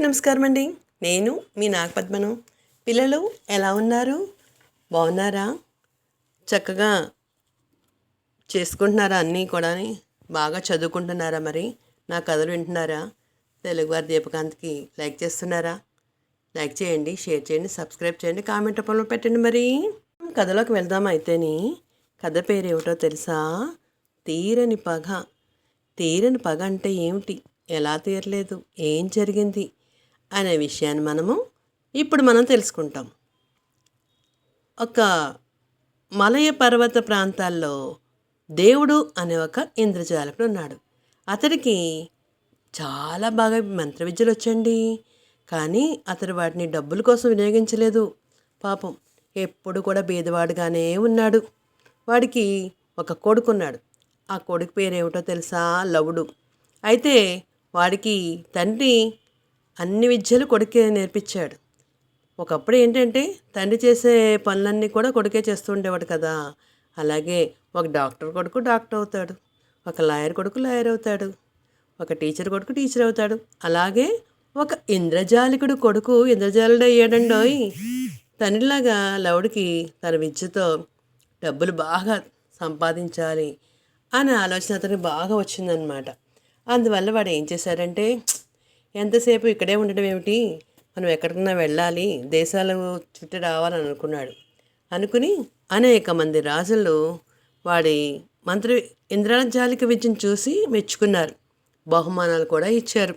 నమస్కారం అండి నేను మీ నాగపద్మను. పిల్లలు ఎలా ఉన్నారు? బాగున్నారా? చక్కగా చేసుకుంటున్నారా అన్నీ కూడా బాగా చదువుకుంటున్నారా మరి? నా కథలు వింటున్నారా? తెలుగువారి దీపకాంత్కి లైక్ చేస్తున్నారా? లైక్ చేయండి షేర్ చేయండి సబ్స్క్రైబ్ చేయండి కామెంట్ రూపంలో పెట్టండి మరి. కథలోకి వెళ్దాం అయితేని కథ పేరు ఏమిటో తెలుసా? తీరని పగ. తీరని పగ అంటే ఏమిటి? ఎలా తీరలేదు? ఏం జరిగింది? అనే విషయాన్ని మనము ఇప్పుడు మనం తెలుసుకుంటాం. ఒక మలయ పర్వత ప్రాంతాల్లో దేవుడు అనే ఒక ఇంద్రజాలకుడు ఉన్నాడు. అతడికి చాలా బాగా మంత్ర విద్యలు వచ్చండి. కానీ అతడు వాటిని డబ్బుల కోసం వినియోగించలేదు. పాపం ఎప్పుడు కూడా బీదవాడుగానే ఉన్నాడు. వాడికి ఒక కొడుకున్నాడు. ఆ కొడుకు పేరేమిటో తెలుసా? లవుడు. అయితే వాడికి తండ్రి అన్ని విద్యలు కొడుకే నేర్పించాడు. ఒకప్పుడు ఏంటంటే తండ్రి చేసే పనులన్నీ కూడా కొడుకే చేస్తూ ఉండేవాడు కదా. అలాగే ఒక డాక్టర్ కొడుకు డాక్టర్ అవుతాడు. ఒక లాయర్ కొడుకు లాయర్ అవుతాడు. ఒక టీచర్ కొడుకు టీచర్ అవుతాడు. అలాగే ఒక ఇంద్రజాలికుడు కొడుకు ఇంద్రజాలుడు అయ్యాడండోయ్. తండ్రిలాగా లవుడికి తన విద్యతో డబ్బులు బాగా సంపాదించాలి అనే ఆలోచన అతనికి బాగా వచ్చిందనమాట అందువల్ల వాడు ఏం చేశాడంటే ఎంతసేపు ఇక్కడే ఉండడం ఏమిటి? మనం ఎక్కడికన్నా వెళ్ళాలి దేశాలు చుట్టి రావాలని అనుకున్నాడు అనుకుని అనేక మంది రాజులు వాడి మంత్రి ఇంద్రజాలిక విద్యను చూసి మెచ్చుకున్నారు. బహుమానాలు కూడా ఇచ్చారు.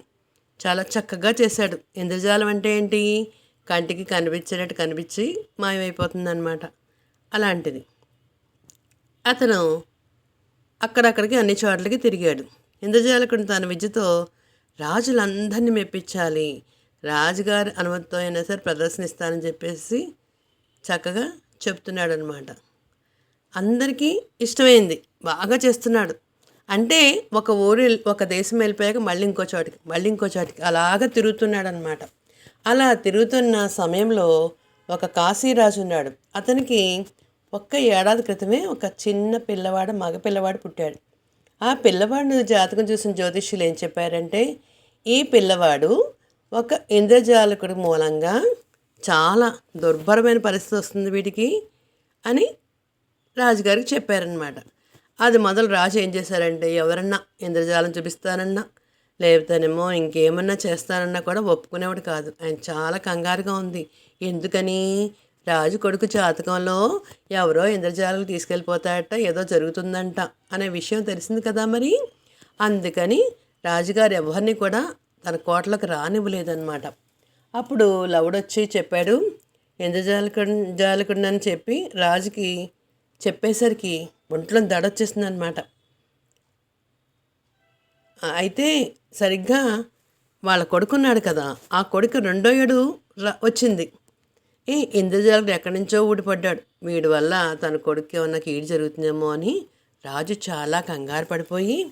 చాలా చక్కగా చేశాడు. ఇంద్రజాలం అంటే ఏంటి? కంటికి కనిపించేటట్టు కనిపించి మాయమైపోతుందన్నమాట. అలాంటిది. అతను అక్కడక్కడికి అన్ని చోట్లకి తిరిగాడు. ఇంద్రజాలకుడు తన విద్యతో రాజులందరినీ మెప్పించాలి. రాజుగారి అనుమతితో అయినా సరే ప్రదర్శనిస్తానని చెప్పేసి చక్కగా చెప్తున్నాడు అనమాట అందరికీ ఇష్టమైంది. బాగా చేస్తున్నాడు. అంటే ఒక ఊరు వెళ్ళి- ఒక దేశం వెళ్ళిపోయాక మళ్ళీ ఇంకో చోటికి మళ్ళీ ఇంకో చోటికి అలాగ తిరుగుతున్నాడు అనమాట అలా తిరుగుతున్న సమయంలో ఒక కాశీరాజు ఉన్నాడు. అతనికి ఒక్క ఏడాది క్రితమే ఒక చిన్న పిల్లవాడు మగ పిల్లవాడు పుట్టాడు. ఆ పిల్లవాడిని జాతకం చూసిన జ్యోతిష్యులు ఏం చెప్పారంటే ఈ పిల్లవాడు ఒక ఇంద్రజాలకుడి మూలంగా చాలా దుర్భరమైన పరిస్థితి వస్తుంది వీటికి అని రాజుగారికి చెప్పారనమాట అది మొదలు రాజు ఏం చేశారంటే ఎవరన్నా ఇంద్రజాలం చూపిస్తానన్నా లేకపోతేనేమో ఇంకేమన్నా చేస్తానన్నా కూడా ఒప్పుకునేవాడు కాదు. ఆయన చాలా కంగారుగా ఉంది. ఎందుకని? రాజు కొడుకు జాతకంలో ఎవరో ఇంద్రజాలకు తీసుకెళ్ళిపోతాడట ఏదో జరుగుతుందంట అనే విషయం తెలిసింది కదా మరి? అందుకని రాజుగారు ఎవరిని కూడా తన కోటలకు రానివ్వలేదన్నమాట. అప్పుడు లవుడొచ్చి చెప్పాడు ఇంద్రజాలకుడు జాలకుడు అని చెప్పి రాజుకి చెప్పేసరికి ఒంట్లో దడొచ్చేసిందనమాట అయితే సరిగ్గా వాళ్ళ కొడుకున్నాడు కదా ఆ కొడుకు రెండో ఏడు ర- వచ్చింది. ఏ ఇంద్రజాలకుడు ఎక్కడి నుంచో ఊడిపడ్డాడు. వీడి వల్ల తన కొడుకు ఏమన్నా కీడు జరుగుతుందేమో అని రాజు చాలా కంగారు పడిపోయి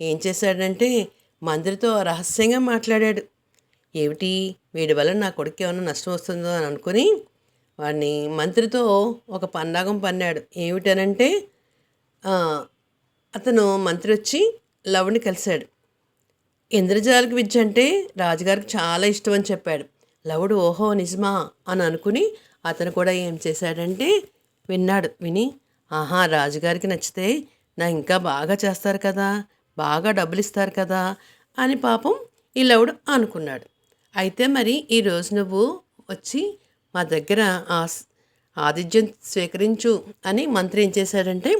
ఏం చేశాడంటే మంత్రితో రహస్యంగా మాట్లాడాడు. ఏమిటి? వీడి వల్ల నా కొడుకు ఏమైనా నష్టం వస్తుందో అని అనుకుని వాడిని మంత్రితో ఒక పన్నాగం పన్నాడు. ఏమిటనంటే అతను మంత్రి వచ్చి లవుని కలిశాడు. ఇంద్రజాలకు విద్య అంటే రాజుగారికి చాలా ఇష్టం అని చెప్పాడు. లవుడు ఓహో నిజమా అని అనుకుని అతను కూడా ఏం చేశాడంటే విన్నాడు. విని ఆహా రాజుగారికి నచ్చితే నా ఇంకా బాగా చేస్తారు కదా. బాగా డబ్బులు ఇస్తారు కదా అని పాపం ఈ లవుడు అనుకున్నాడు. అయితే మరి ఈరోజు నువ్వు వచ్చి మా దగ్గర ఆస్ ఆతిథ్యం స్వీకరించు అని మంత్రి ఏం చేశాడంటే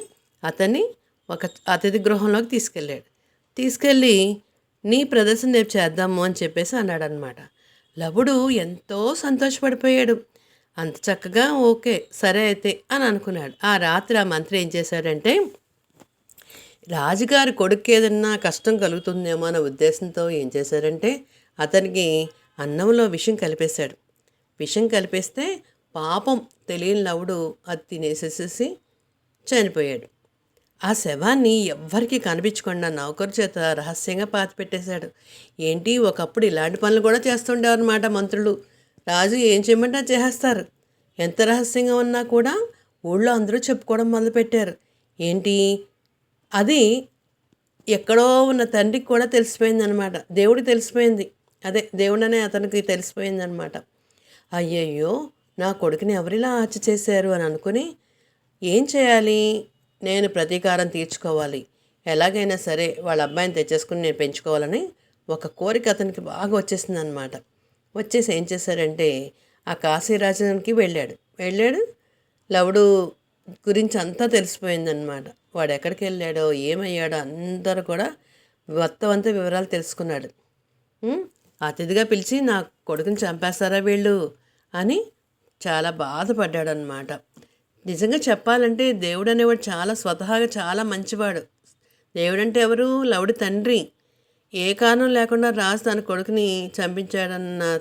అతన్ని ఒక అతిథి గృహంలోకి తీసుకెళ్ళాడు. తీసుకెళ్ళి నీ ప్రదర్శన రేపు చేద్దాము అని చెప్పేసి అన్నాడు అనమాట లవుడు ఎంతో సంతోషపడిపోయాడు. అంత చక్కగా ఓకే సరే అయితే అని అనుకున్నాడు. ఆ రాత్రి ఆ మంత్రి ఏం చేశాడంటే రాజుగారి కొడుకు ఏదన్నా కష్టం కలుగుతుందేమో అన్న ఉద్దేశంతో ఏం చేశారంటే అతనికి అన్నంలో విషం కలిపేశాడు. విషం కలిపేస్తే పాపం తెలియని లవుడు అది తినేసేసేసి చనిపోయాడు. ఆ శవాన్ని ఎవ్వరికీ కనిపించకుండా నౌకరు చేత రహస్యంగా పాతిపెట్టేశాడు ఏంటి ఒకప్పుడు ఇలాంటి పనులు కూడా చేస్తుండేవన్నమాట మంత్రులు. రాజు ఏం చేయమంటే చేస్తారు చేసేస్తారు. ఎంత రహస్యంగా ఉన్నా కూడా ఊళ్ళో అందరూ చెప్పుకోవడం మొదలుపెట్టారు. ఏంటి అది ఎక్కడో ఉన్న తండ్రికి కూడా తెలిసిపోయింది అనమాట దేవుడికి తెలిసిపోయింది. అదే దేవుడనే అతనికి తెలిసిపోయిందనమాట అయ్యయ్యో నా కొడుకుని ఎవరిలా హత్య చేశారు అని అనుకుని ఏం చేయాలి? నేను ప్రతీకారం తీర్చుకోవాలి. ఎలాగైనా సరే వాళ్ళ అబ్బాయిని తెచ్చేసుకుని నేను పెంచుకోవాలని ఒక కోరిక అతనికి బాగా వచ్చేసింది అనమాట వచ్చేసి ఏం చేశారంటే ఆ కాశీరాజానికి వెళ్ళాడు. వెళ్ళాడు. లవుడు గురించి అంతా తెలిసిపోయిందనమాట వాడు ఎక్కడికి వెళ్ళాడో ఏమయ్యాడో అందరూ కూడా మొత్తం అంతా వివరాలు తెలుసుకున్నాడు. అతిథిగా పిలిచి నా కొడుకుని చంపేస్తారా వీళ్ళు? అని చాలా బాధపడ్డాడు అనమాట నిజంగా చెప్పాలంటే దేవుడు అనేవాడు చాలా స్వతహాగా చాలా మంచివాడు. దేవుడంటే ఎవరు? లవుడి తండ్రి. ఏ కారణం లేకుండా రాజు తన కొడుకుని చంపించాడన్న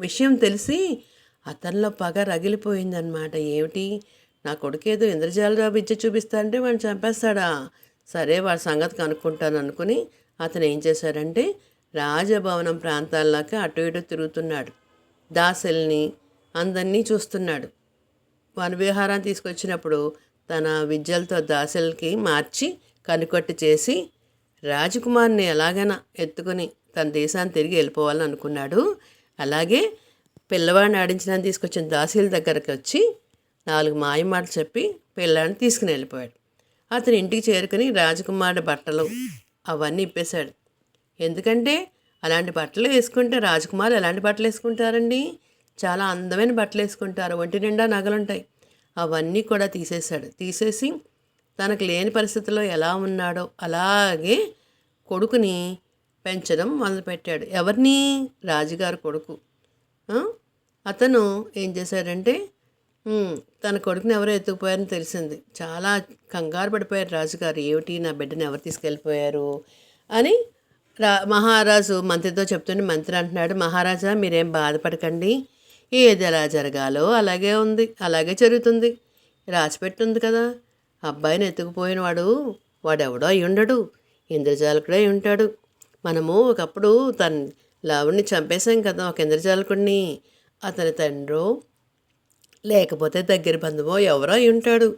విషయం తెలిసి అతనిలో పగ రగిలిపోయిందనమాట ఏమిటి? నా కొడుకు ఏదో ఇంద్రజాల విద్య చూపిస్తా అంటే వాడిని చంపేస్తాడా? సరే వాడి సంగతి కనుక్కుంటాను అనుకుని అతను ఏం చేశాడంటే రాజభవనం ప్రాంతాల్లోకి అటు ఇటు తిరుగుతున్నాడు. దాసల్ని అందరినీ చూస్తున్నాడు. వన విహారాన్ని తీసుకొచ్చినప్పుడు తన విద్యలతో దాసల్కి మార్చి కనుకొట్టి చేసి రాజకుమార్ని ఎలాగైనా ఎత్తుకుని తన దేశాన్ని తిరిగి వెళ్ళిపోవాలని అనుకున్నాడు. అలాగే పిల్లవాడిని ఆడించడానికి తీసుకొచ్చిన దాసీల దగ్గరకు వచ్చి నాలుగు మాయ మాటలు చెప్పి పిల్లాడిని తీసుకుని వెళ్ళిపోయాడు. అతను ఇంటికి చేరుకుని రాజకుమారుడి బట్టలు అవన్నీ ఇప్పేశాడు. ఎందుకంటే అలాంటి బట్టలు వేసుకుంటే రాజకుమారు ఎలాంటి బట్టలు వేసుకుంటారండి? చాలా అందమైన బట్టలు వేసుకుంటారు. ఒంటి నిండా నగలుంటాయి. అవన్నీ కూడా తీసేశాడు. తీసేసి తనకు లేని పరిస్థితిలో ఎలా ఉన్నాడో అలాగే కొడుకుని పెంచడం మొదలుపెట్టాడు. ఎవరిని? రాజుగారు కొడుకు. అతను ఏం చేశాడంటే తన కొడుకుని ఎవరో ఎత్తుకుపోయారని తెలిసింది. చాలా కంగారు పడిపోయారు రాజుగారు. ఏమిటి నా బిడ్డను ఎవరు తీసుకెళ్ళిపోయారు? అని రా మహారాజు మంత్రితో చెప్తుంటే మంత్రి అంటున్నాడు మహారాజా మీరేం బాధపడకండి. ఏది ఎలా జరగాలో అలాగే ఉంది అలాగే జరుగుతుంది. రాసిపెట్టుంది కదా. అబ్బాయిని ఎత్తుకుపోయిన వాడు వాడెవడో అయి ఉండడు. ఇంద్రజాలకుడే అయి ఉంటాడు. మనము ఒకప్పుడు తన లావుణ్ణి చంపేశాం కదా ఒక ఇంద్రజాలకుడిని. అతని తండ్రో లేకపోతే దగ్గర బంధువో ఎవరో అయి ఉంటాడు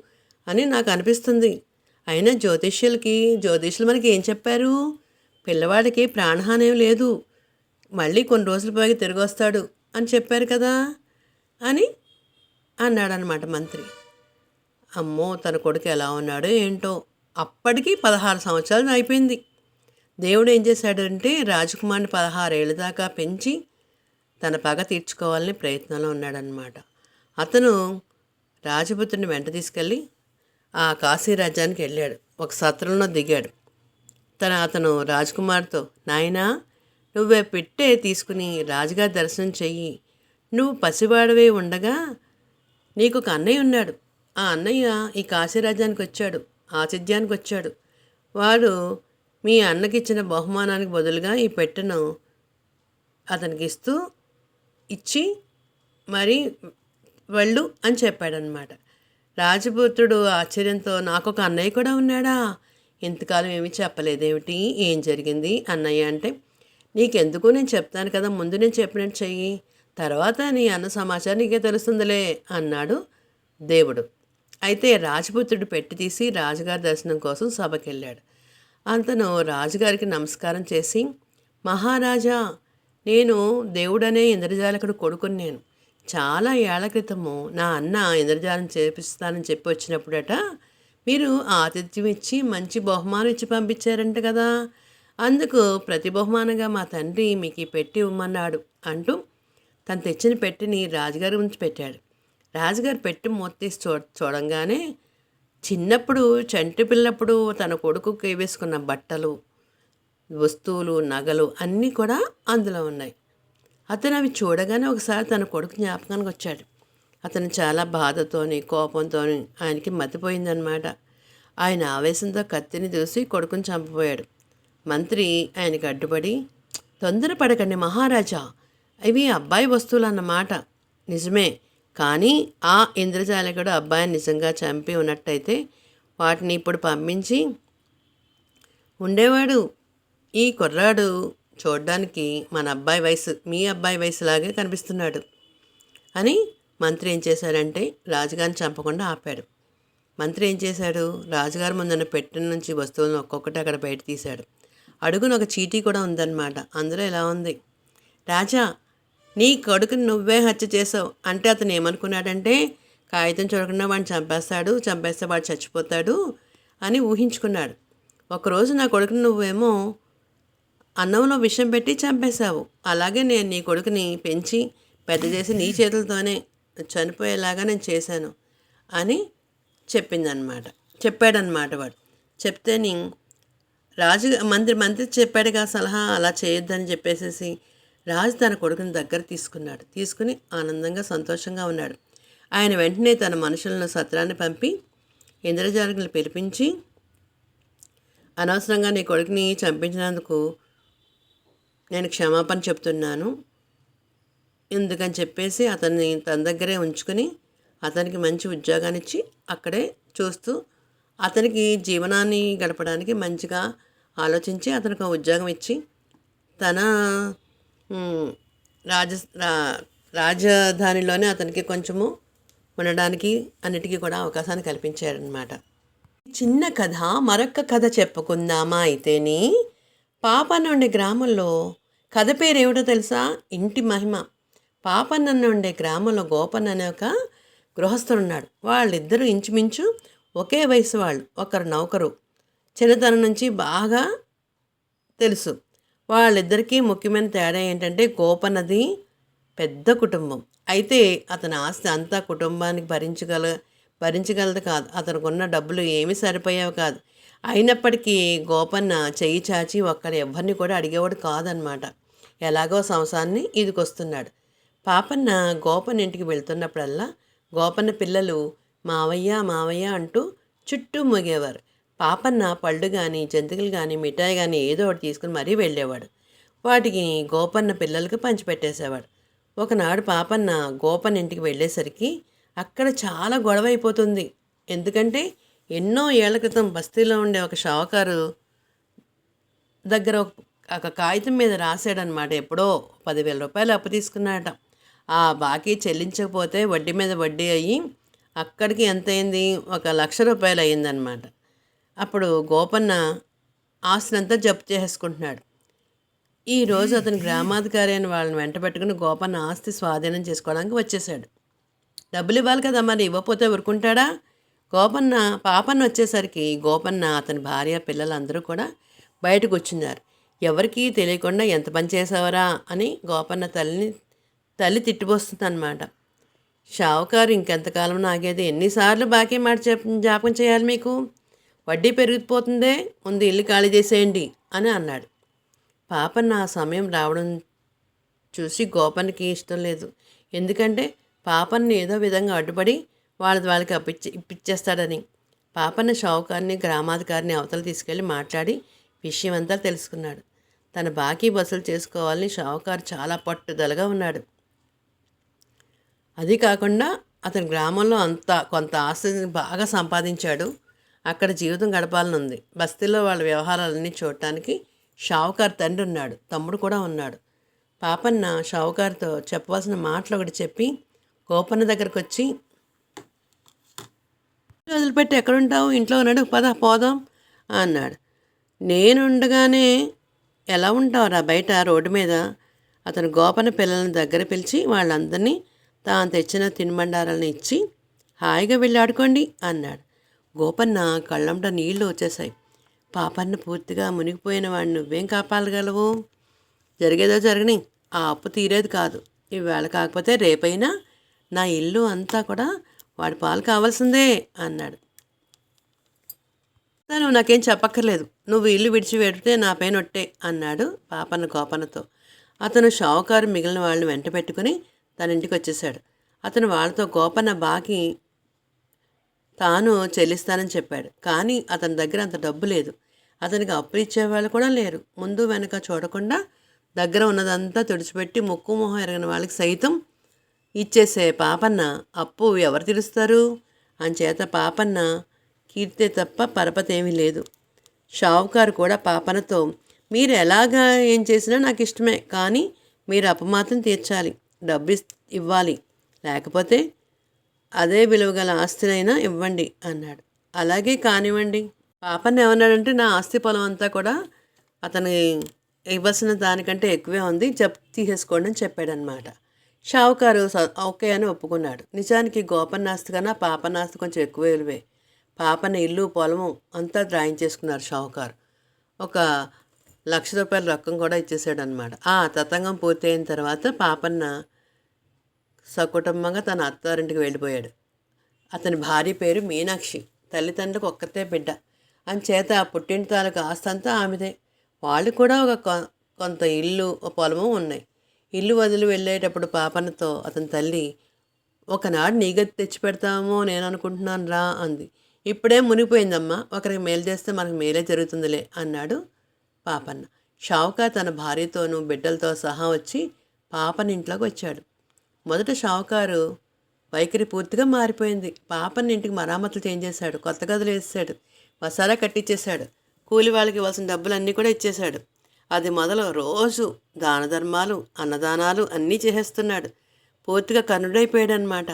అని నాకు అనిపిస్తుంది. అయినా జ్యోతిష్యులకి జ్యోతిష్యులు మనకి ఏం చెప్పారు? పిల్లవాడికి ప్రాణహాని ఏం లేదు. మళ్ళీ కొన్ని రోజుల పోయి తిరిగి వస్తాడు అని చెప్పారు కదా అని అన్నాడనమాట మంత్రి. అమ్మో తన కొడుకు ఎలా ఉన్నాడో ఏంటో. అప్పటికి పదహారు సంవత్సరాలు అయిపోయింది. దేవుడు ఏం చేశాడంటే రాజకుమార్ని పదహారేళ్ళ దాకా పెంచి తన పగ తీర్చుకోవాలని ప్రయత్నంలో ఉన్నాడనమాట అతను రాజపుత్రుని వెంట తీసుకెళ్ళి ఆ కాశీ రాజ్యానికి వెళ్ళాడు. ఒక సత్రంలో దిగాడు. తన అతను రాజకుమార్తో నాయనా నువ్వే పెట్టే తీసుకుని రాజుగారి దర్శనం చెయ్యి. నువ్వు పసివాడవే ఉండగా నీకు ఒక అన్నయ్య ఉన్నాడు. ఆ అన్నయ్య ఈ కాశీరాజ్యానికి వచ్చాడు ఆతిథ్యానికి వచ్చాడు. వాడు మీ అన్నకి ఇచ్చిన బహుమానానికి బదులుగా ఈ పెట్టెను అతనికి ఇస్తూ ఇచ్చి మరి వెళ్ళు అని చెప్పాడనమాట. రాజపుత్రుడు ఆశ్చర్యంతో నాకు ఒక అన్నయ్య కూడా ఉన్నాడా? ఇంతకాలం ఏమీ చెప్పలేదేమిటి? ఏం జరిగింది? అన్నయ్య అంటే నీకెందుకు? నేను చెప్తాను కదా ముందు నేను చెప్పినట్టు చెయ్యి. తర్వాత నీ అన్న సమాచారం నీకే తెలుస్తుందిలే అన్నాడు దేవుడు. అయితే రాజపుత్రుడు పెట్టి తీసి రాజుగారి దర్శనం కోసం సభకెళ్ళాడు. అతను రాజుగారికి నమస్కారం చేసి మహారాజా నేను దేవుడనే ఇంద్రజాలకుడు కొడుకుని నేను. చాలా ఏళ్ళ క్రితము నా అన్న ఇంద్రజాలం చేపిస్తానని చెప్పి వచ్చినప్పుడట మీరు ఆతిథ్యం ఇచ్చి మంచి బహుమానం ఇచ్చి పంపించారంట కదా. అందుకు ప్రతి బహుమానంగా మా తండ్రి మీకు పెట్టి ఇవ్వమన్నాడు అంటూ తను తెచ్చిన పెట్టిని రాజుగారి ఉంచి పెట్టాడు. రాజుగారు పెట్టి మూత చూ చూడంగానే చిన్నప్పుడు చంటి పిల్లప్పుడు తన కొడుకుకి వేసుకున్న బట్టలు వస్తువులు నగలు అన్నీ కూడా అందులో ఉన్నాయి. అతను అవి చూడగానే ఒకసారి తన కొడుకు జ్ఞాపకానికి వచ్చాడు. అతను చాలా బాధతోని కోపంతోని ఆయనకి మతిపోయిందనమాట ఆయన ఆవేశంతో కత్తిని దూసి కొడుకుని చంపబోయాడు. మంత్రి ఆయనకి అడ్డుపడి తొందరపడకండి మహారాజా. ఇవి అబ్బాయి వస్తువులు అన్నమాట నిజమే. కానీ ఆ ఇంద్రజాలకుడు అబ్బాయిని నిజంగా చంపి ఉన్నట్టయితే వాటిని ఇప్పుడు పంపించి ఉండేవాడు. ఈ కుర్రాడు చూడ్డానికి మన అబ్బాయి వయసు మీ అబ్బాయి వయసులాగే కనిపిస్తున్నాడు. అని మంత్రి ఏం చేశాడంటే రాజుగారిని చంపకుండా ఆపాడు. మంత్రి ఏం చేశాడు? రాజుగారి ముందున్న పెట్టె నుంచి వస్తువులను ఒక్కొక్కటి అక్కడ బయట తీశాడు. అడుగున ఒక చీటీ కూడా ఉందన్నమాట. అందులో ఇలా ఉంది. రాజా నీ కొడుకుని నువ్వే హత్య చేసావు అంటే అతను ఏమనుకున్నాడంటే కాగితం చూడకుండా వాడిని చంపేస్తాడు చంపేస్తే వాడు చచ్చిపోతాడు అని ఊహించుకున్నాడు. ఒకరోజు నా కొడుకుని నువ్వేమో అన్నంలో విషం పెట్టి చంపేశావు. అలాగే నేను నీ కొడుకుని పెంచి పెద్ద చేసి నీ చేతులతోనే చనిపోయేలాగా నేను చేశాను అని చెప్పిందనమాట. చెప్పాడనమాట వాడు. చెప్తే నీ రాజు మంత్రి మంత్రి చెప్పాడుగా సలహా అలా చేయొద్దని చెప్పేసేసి రాజు తన కొడుకుని దగ్గర తీసుకున్నాడు. తీసుకుని ఆనందంగా సంతోషంగా ఉన్నాడు. ఆయన వెంటనే తన మనుషులను సత్రాన్ని పంపి ఇంద్రజాలకులు పిలిపించి అనవసరంగా నీ కొడుకుని చంపించినందుకు నేను క్షమాపణ చెప్తున్నాను. ఎందుకని చెప్పేసి అతన్ని తన దగ్గరే ఉంచుకుని అతనికి మంచి ఉద్యోగాన్ని ఇచ్చి అక్కడే చూస్తూ అతనికి జీవనాన్ని గడపడానికి మంచిగా ఆలోచించి అతనికి ఉద్యోగం ఇచ్చి తన రాజ రాజధానిలోనే అతనికి కొంచెము ఉండడానికి అన్నిటికీ కూడా అవకాశాన్ని కల్పించారనమాట చిన్న కథ మరొక కథ చెప్పుకుందామా అయితేని? పాప ఉండే గ్రామంలో కథ పేరేమిటో తెలుసా? ఇంటి మహిమ. పాపన్నన్న ఉండే గ్రామంలో గోపన్న అనే ఒక గృహస్థుడున్నాడు. వాళ్ళిద్దరూ ఇంచుమించు ఒకే వయసు వాళ్ళు. ఒకరు నౌకరు. చిన్నతనం నుంచి బాగా తెలుసు. వాళ్ళిద్దరికీ ముఖ్యమైన తేడా ఏంటంటే గోపన్నది పెద్ద కుటుంబం. అయితే అతని ఆస్తి అంతా కుటుంబానికి భరించగల భరించగలదు కాదు. అతనికి ఉన్న డబ్బులు ఏమీ సరిపోయేవి కాదు. అయినప్పటికీ గోపన్న చెయ్యి చాచి ఒక్కడ ఎవరిని కూడా అడిగేవాడు కాదనమాట ఎలాగో సంవత్సరాన్ని ఇదికొస్తున్నాడు పాపన్న గోపన్న ఇంటికి వెళ్తున్నప్పుడల్లా గోపన్న పిల్లలు మావయ్య మావయ్య అంటూ చుట్టూ మూగేవారు. పాపన్న పళ్ళు కానీ జంతికలు కానీ మిఠాయి కానీ ఏదో ఒకటి తీసుకుని మరీ వెళ్ళేవాడు. వాటికి గోపన్న పిల్లలకు పంచిపెట్టేసేవాడు. ఒకనాడు పాపన్న గోపన్న ఇంటికి వెళ్ళేసరికి అక్కడ చాలా గొడవ అయిపోతుంది ఎందుకంటే ఎన్నో ఏళ్ళ క్రితం బస్తీలో ఉండే ఒక షావుకారు దగ్గర ఒక- కాగితం మీద రాశాడనమాట ఎప్పుడో పదివేల రూపాయలు అప్పు తీసుకున్నాడట. ఆ బాకీ చెల్లించకపోతే వడ్డీ మీద వడ్డీ అయ్యి అక్కడికి ఎంత అయింది ఒక లక్ష రూపాయలు అయ్యిందనమాట. అప్పుడు గోపన్న ఆస్తినంతా జప్తు చేసుకుంటున్నాడు ఈ రోజు అతని గ్రామాధికారి అయిన వాళ్ళని వెంట పెట్టుకుని గోపన్న ఆస్తి స్వాధీనం చేసుకోవడానికి వచ్చేసాడు డబ్బులు ఇవ్వాలి కదా మరి ఇవ్వకపోతే ఊరుకుంటాడా? గోపన్న పాపన్న వచ్చేసరికి గోపన్న అతని భార్య పిల్లలందరూ కూడా బయటకు వచ్చినారు ఎవరికీ తెలియకుండా ఎంత పని చేసావరా అని గోపన్న తల్లిని తల్లి తిట్టిపోస్తుంది అనమాట షావుకారు ఇంకెంతకాలం నాగేది ఎన్నిసార్లు బాకీ మాట చెప్ జ్ఞాపకం చేయాలి మీకు? వడ్డీ పెరిగిపోతుందే ముందు ఇల్లు ఖాళీ చేసేయండి అని అన్నాడు. పాపన్న ఆ సమయం రావడం చూసి గోపన్నకి ఇష్టం లేదు. ఎందుకంటే పాపన్ని ఏదో విధంగా అడ్డుపడి వాళ్ళది వాళ్ళకి అప్పిచ్చి ఇప్పించేస్తాడని పాపన్న షావుకారిని గ్రామాధికారిని అవతల తీసుకెళ్ళి మాట్లాడి విషయం అంతా తెలుసుకున్నాడు. తన బాకీ వసూలు చేసుకోవాలని షావుకారు చాలా పట్టుదలగా ఉన్నాడు. అది కాకుండా అతని గ్రామంలో అంత కొంత ఆస్తిని బాగా సంపాదించాడు. అక్కడ జీవితం గడపాలని ఉంది బస్తీలో వాళ్ళ వ్యవహారాలన్నీ చూడటానికి షావుకారు తండ్రి ఉన్నాడు. తమ్ముడు కూడా ఉన్నాడు. పాపన్న షావుకారుతో చెప్పవలసిన మాటలు ఒకటి చెప్పి గోపన్న దగ్గరకు వచ్చి వదిలిపెట్టి ఎక్కడుంటావు? ఇంట్లో ఉన్నాడు. పద పోదాం అన్నాడు. నేనుండగానే ఎలా ఉంటావురా బయట రోడ్డు మీద? అతను గోపన్న పిల్లల్ని దగ్గర పిలిచి వాళ్ళందరినీ తాను తెచ్చిన తినుబండారాలను ఇచ్చి హాయిగా వెళ్ళి ఆడుకోండి అన్నాడు. గోపన్న కళ్ళంట నీళ్ళు వచ్చేసాయి పాపన్న పూర్తిగా మునిగిపోయిన వాడిని నువ్వేం కాపాడగలవు? జరిగేదో జరగని ఆ అప్పు తీరేది కాదు. ఈవేళ కాకపోతే రేపైనా నా ఇల్లు అంతా కూడా వాడి పాలు కావాల్సిందే అన్నాడు. తను నాకేం చెప్పక్కర్లేదు. నువ్వు ఇల్లు విడిచి పెడితే నా పైన ఒట్టే అన్నాడు పాపన్న కోపనతో అతను షావుకారు మిగిలిన వాళ్ళని వెంట పెట్టుకుని తన ఇంటికి వచ్చేసాడు అతను వాళ్ళతో గోపన్న బాకీ తాను చెల్లిస్తానని చెప్పాడు. కానీ అతని దగ్గర అంత డబ్బు లేదు. అతనికి అప్పు ఇచ్చేవాళ్ళు కూడా లేరు. ముందు వెనక చూడకుండా దగ్గర ఉన్నదంతా తుడిచిపెట్టి ముక్కు మొహం ఎరగని వాళ్ళకి సైతం ఇచ్చేసే పాపన్న అప్పు ఎవరు తీరుస్తారు? అంచేత పాపన్న కీర్తే తప్ప పరపతి ఏమీ లేదు. షావుకారు కూడా పాపనతో మీరు ఎలాగా ఏం చేసినా నాకు ఇష్టమే కానీ మీరు అపమాత్రం తీర్చాలి డబ్బు ఇవ్వాలి. లేకపోతే అదే విలువ గల ఆస్తినైనా ఇవ్వండి అన్నాడు. అలాగే కానివ్వండి. పాపన్న ఏమన్నాడంటే నా ఆస్తి పొలం అంతా కూడా అతని ఇవ్వాల్సిన దానికంటే ఎక్కువే ఉంది జప్ తీసేసుకోండి అని చెప్పాడనమాట షావుకారు స- ఓకే అని ఒప్పుకున్నాడు. నిజానికి గోపన్నాస్తి కన్నా పాపనాస్తి కొంచెం ఎక్కువ విలువే. పాపన ఇల్లు పొలము అంతా డ్రాయింగ్ చేసుకున్నారు షావుకారు. ఒక లక్ష రూపాయల రొక్కం కూడా ఇచ్చేసాడు అనమాట ఆ తతంగం పూర్తయిన తర్వాత పాపన్న సకుటుంబంగా తన అత్తారింటికి వెళ్ళిపోయాడు. అతని భార్య పేరు మీనాక్షి తల్లిదండ్రులకు ఒక్కతే బిడ్డ. అంచేత ఆ పుట్టింటి తాలూకు ఆస్తంతా అంతా ఆమెదే. వాళ్ళు కూడా ఒక కొంత ఇల్లు పొలము ఉన్నాయి. ఇల్లు వదిలి వెళ్ళేటప్పుడు పాపనతో అతని తల్లి ఒకనాడు నీగతి తెచ్చి పెడతామో నేను అనుకుంటున్నాను రా అంది. ఇప్పుడే మునిగిపోయిందమ్మా ఒకరికి మేలు చేస్తే మనకు మేలే జరుగుతుందిలే అన్నాడు పాపన్న. షావుకా తన భార్యతోనూ బిడ్డలతో సహా వచ్చి పాపని ఇంట్లోకి వచ్చాడు. మొదట షావుకారు వైఖరి పూర్తిగా మారిపోయింది. పాపని ఇంటికి మరామతులు చేయించేశాడు. కొత్త గదులు వేసాడు వసారా కట్టించేశాడు కూలి వాళ్ళకి ఇవ్వాల్సిన డబ్బులన్నీ కూడా ఇచ్చేశాడు. అది మొదలు రోజు దాన ధర్మాలు అన్నదానాలు అన్నీ చేసేస్తున్నాడు. పూర్తిగా కన్నుడైపోయాడు అనమాట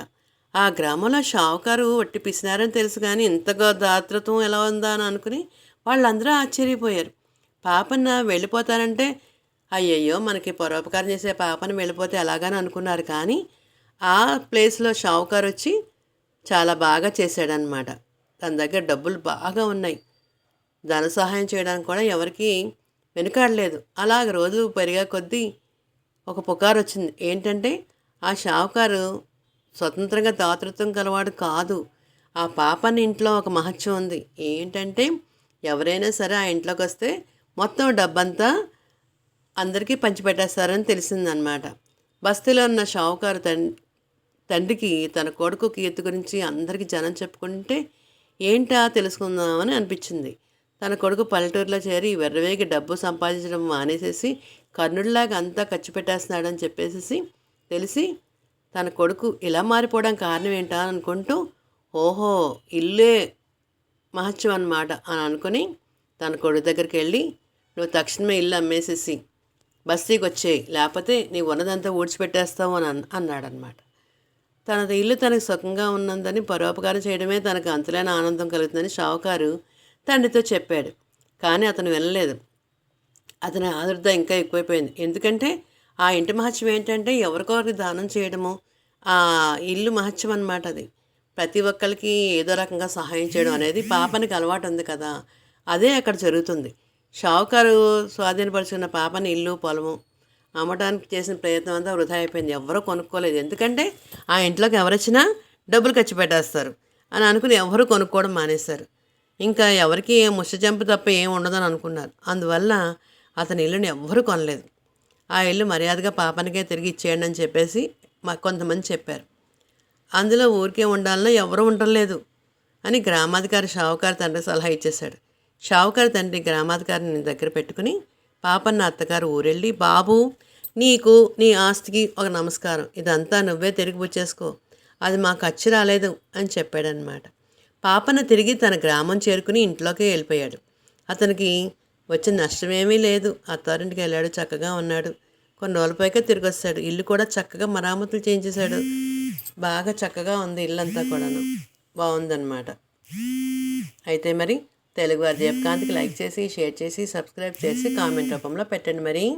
ఆ గ్రామంలో షావుకారు వట్టి పిసినారని తెలుసు కానీ ఇంతగా దాతృత్వం ఎలా ఉందా అని అనుకుని వాళ్ళందరూ ఆశ్చర్యపోయారు. పాపన్న వెళ్ళిపోతారంటే అయ్యయ్యో మనకి పరోపకారం చేసే పాపను వెళ్ళిపోతే ఎలాగని అనుకున్నారు కానీ ఆ ప్లేస్లో షావుకారు వచ్చి చాలా బాగా చేశాడనమాట తన దగ్గర డబ్బులు బాగా ఉన్నాయి. ధన సహాయం చేయడానికి కూడా ఎవరికి వెనుకాడలేదు. అలాగ రోజు పెరిగే కొద్దీ ఒక పుకారు వచ్చింది ఏంటంటే ఆ షావుకారు స్వతంత్రంగా దాతృత్వం గలవాడు కాదు. ఆ పాపని ఇంట్లో ఒక మహత్యం ఉంది. ఏంటంటే ఎవరైనా సరే ఆ ఇంట్లోకి వస్తే మొత్తం డబ్బంతా అందరికీ పంచిపెట్టేస్తారని తెలిసిందనమాట. బస్తీలో ఉన్న షావుకారు తండ్రికి తన కొడుకు కీర్తి గురించి అందరికీ జనం చెప్పుకుంటే ఏంటా తెలుసుకుందామని అనిపించింది. తన కొడుకు పల్లెటూరులో చేరి వెర్రవేగి డబ్బు సంపాదించడం మానేసేసి కర్ణుడిలాగా అంతా ఖర్చు పెట్టేస్తున్నాడని చెప్పేసి తెలిసి తన కొడుకు ఇలా మారిపోవడం కారణం ఏంటా అని అనుకుంటూ ఓహో ఇల్లే మహత్యం అన్నమాట అని అనుకుని తన కొడుకు దగ్గరికి వెళ్ళి నువ్వు తక్షణమే ఇల్లు అమ్మేసేసి బస్తీకి వచ్చేయి లేకపోతే నీ ఉన్నదంతా ఊడ్చిపెట్టేస్తావు అని అన్నాడనమాట తన ఇల్లు తనకు సుఖంగా ఉన్నందని పరోపకారం చేయడమే తనకు అంతులేని ఆనందం కలుగుతుందని షావుకారు తండ్రితో చెప్పాడు. కానీ అతను వినలేదు. అతని ఆదుర్ద ఇంకా ఎక్కువైపోయింది. ఎందుకంటే ఆ ఇంటి మహత్యం ఏంటంటే ఎవరికొకరికి దానం చేయడము ఆ ఇల్లు మహత్యం అన్నమాట అది. ప్రతి ఒక్కరికి ఏదో రకంగా సహాయం చేయడం అనేది పాపనికి అలవాటు ఉంది కదా. అదే అక్కడ జరుగుతుంది. షావుకారు స్వాధీనపరుచుకున్న పాపని ఇల్లు పొలము అమ్మడానికి చేసిన ప్రయత్నం అంతా వృధా అయిపోయింది. ఎవరూ కొనుక్కోలేదు. ఎందుకంటే ఆ ఇంట్లోకి ఎవరొచ్చినా డబ్బులు ఖర్చు పెట్టేస్తారు అని అనుకుని ఎవరు కొనుక్కోవడం మానేశారు. ఇంకా ఎవరికి ముష్టి చంపు తప్ప ఏం ఉండదని అనుకున్నారు. అందువల్ల అతని ఇల్లుని ఎవ్వరూ కొనలేదు. ఆ ఇల్లు మర్యాదగా పాపనికే తిరిగి ఇచ్చేయండి అని చెప్పేసి మా కొంతమంది చెప్పారు. అందులో ఊరికే ఉండాలన్నా ఎవరూ ఉండలేదు అని గ్రామాధికారి షావుకారి తండ్రి సలహా ఇచ్చేశాడు. షావుకారి తండ్రి గ్రామాధికారిని దగ్గర పెట్టుకుని పాపన్న అత్తగారు ఊరెళ్ళి బాబు నీకు నీ ఆస్తికి ఒక నమస్కారం. ఇదంతా నువ్వే తిరిగి పుచ్చేసుకో అది మాకు అచ్చి రాలేదు అని చెప్పాడనమాట పాపన్న తిరిగి తన గ్రామం చేరుకుని ఇంట్లోకి వెళ్ళిపోయాడు. అతనికి వచ్చిన నష్టమేమీ లేదు. అత్తారింటికి వెళ్ళాడు చక్కగా ఉన్నాడు. కొన్ని రోజుల పైగా తిరిగి వస్తాడు ఇల్లు కూడా చక్కగా మరామతులు చేయించేశాడు. బాగా చక్కగా ఉంది ఇల్లు అంతా కూడాను. బాగుందన్నమాట. అయితే మరి తెలుగు వారి లైక్ చేసి షేర్ చేసి సబ్స్క్రైబ్ చేసి కామెంట్ రూపంలో పెట్టండి మరి.